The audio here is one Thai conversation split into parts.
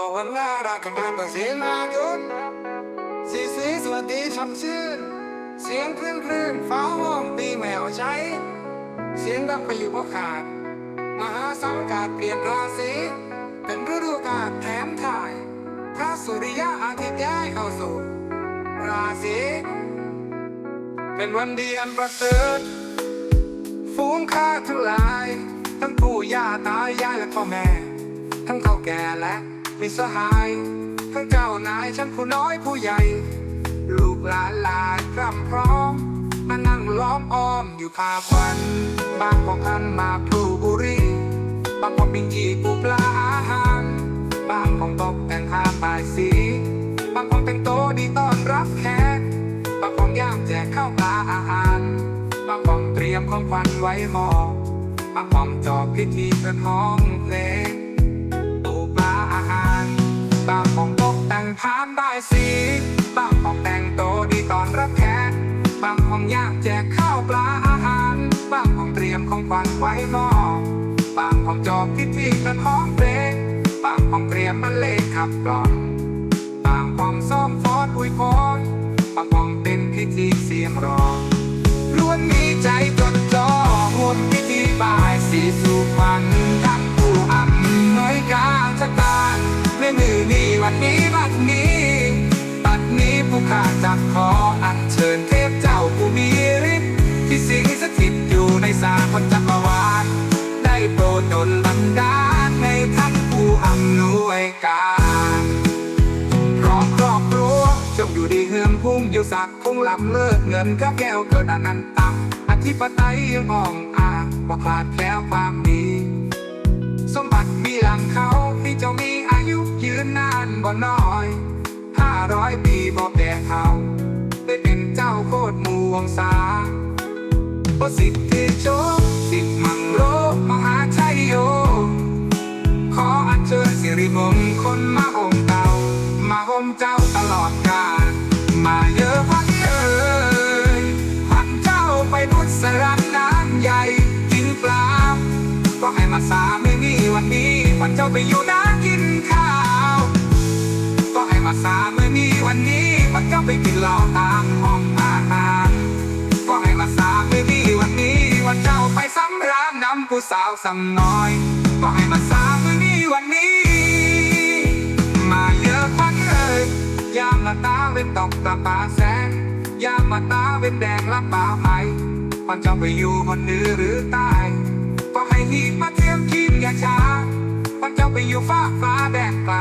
ก็วันน่ารักกันเป็นเสียงนายุนสีสีสวัสดีช่ำชื่น เสียงคลื่นคลื่นฟ้าห้องตีแมวใช้ เสียงดังไปอยู่พวกขาด มหาสังกาศเปลี่ยนราศี เป็นฤดูกาลแถมถ่าย พระสุริยะอาทิตย์ย้ายเข้าสู่ ราศีเป็นวันดีอันประเสริฐฝูงข้าทั้งหลาย ทั้งปู่ย่าตายายและพ่อแม่ ทั้งเฒ่าแก่และ มิสหายทั้งเจ้านายชั้นผู้น้อยผู้ใหญ่ ลูกหลานหลานกำพร้อม มานั่งล้อมอ้อมอยู่ภาพวัน บางของอันมาพลูบุรีบางของปิงกีปูปลาอาหารบางของตกแต่งผ้าปลายสี บางของแต่งโตดีต้อนรับแขกบางของย่างแจกข้าวปลาอาหารบางของเตรียมของขวัญไว้หมอบางของจอบพิธีเป็นห้องเพลง พานบายสีบางของแต่งโตดีตอนรับแขกบางของย่างแจกข้าวปลาอาหาร บางของเตรียมของขวัญไว้หมอบบางของจอบพิธีเป็นห้องเพลงบางของเตรียมบรรเลงขับกล่อมบางความซ้อมฟอดอวยพรบางความเป็นพิธีเสียงร้องล้วนมีใจจดจ่อมวลพิธีบายสีสู่ขวัญทั้งผู้อำนวยการชะตาในมือนี้ วันนี้บัดนี้บัดนี้ผู้ข้าจักขออัญเชิญเทพเจ้าผู้มีฤทธิ์ที่สิงสถิตอยู่ในสาคนจักรวาลได้โปรดดลบันดาลในท่านผู้อำนวยการพร้อมครอบครัวจงอยู่ดีเฮือมพุ่งอยู่สักคงลำเลิศเงินกับแก้วเกิดอนันตังอธิปไตยยังมองอาว่าขาดแคล้วความดี สมบัติมีหลังเขาที่เจ้ามี นนานบ่น้อยห้าร้อยปีบ่แก่เขาได้เป็นเจ้าโคตรมูวงศาประสิทธิโชคสิทธิมังโลมหาชัยโย ขออัญเชิญสิริมงคลมาองค์เก่ามาห่มเจ้าตลอดกาลมาเยอะพันเอ่ยพันเจ้าไปพุทธสรันน้ำใหญ่กินปลาก็ให้มาสาไม่มีวันนี้วันเจ้าไปอยู่นากินข้าวก็ให้มา สาไม่มีวันนี้วันเจ้าไปกินเหล้าตามห้องอาหารก็ให้มาสาไม่มีวันนี้วันเจ้าไปสำราญนำผู้สาวสำน้อย ก็ให้มาสาไม่มีวันนี้ มาเยอะควันเอ่ยยามละตาเว้นตอกตาปาแสงยามมาตาเว้นแดงละป่าไม้มันจะไปอยู่บนเหนือหรือใต้ก็ให้รีมาเตรียมทีมอย่าช้ามันจะไปอยู่ฟ้าฟ้าแดนไกล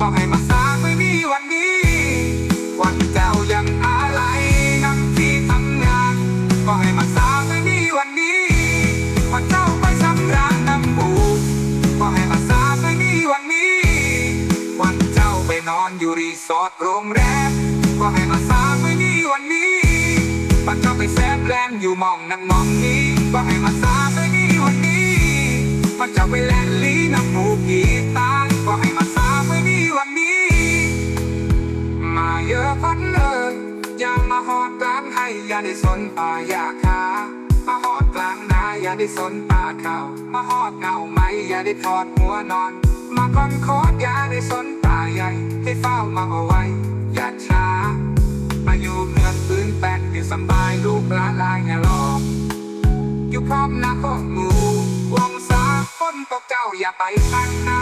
ก็ให้มาสาไม่มี วันนี้ วันเจ้ายังอะไรนั่งที่ทำงาน ก็ให้มาสาไม่มีวันนี้วันเจ้าไปสำราญน้ำบูก็ให้มาสาไม่มีวันนี้ วันเจ้าไปนอนอยู่รีสอร์ทโรงแรมก็ให้มาสาไม่มีวันนี้วันเจ้าไปแซมแลนอยู่มองนั่งมองนี้ก็ให้มาสาไม่มีวันนี้วันเจ้าไปแลนลีน้ำผูกีตา ได้สนป่าอยาคามาหอดกลางนาอย่าได้สนป่าเขามาหอดเงาไหมอย่าได้ทอดหัวนอน มาก่อนโคดอย่าได้สนป่าใหญ่ให้เฝ้ามาเอาไว้ อย่าช้า มาอยู่เมืองพื้นแปดอยู่สบายลูกหลานลายอย่ารออยู่พร้อมหน้าข้อมูวงสาฝนตกเจ้าอย่าไปข้างหน้า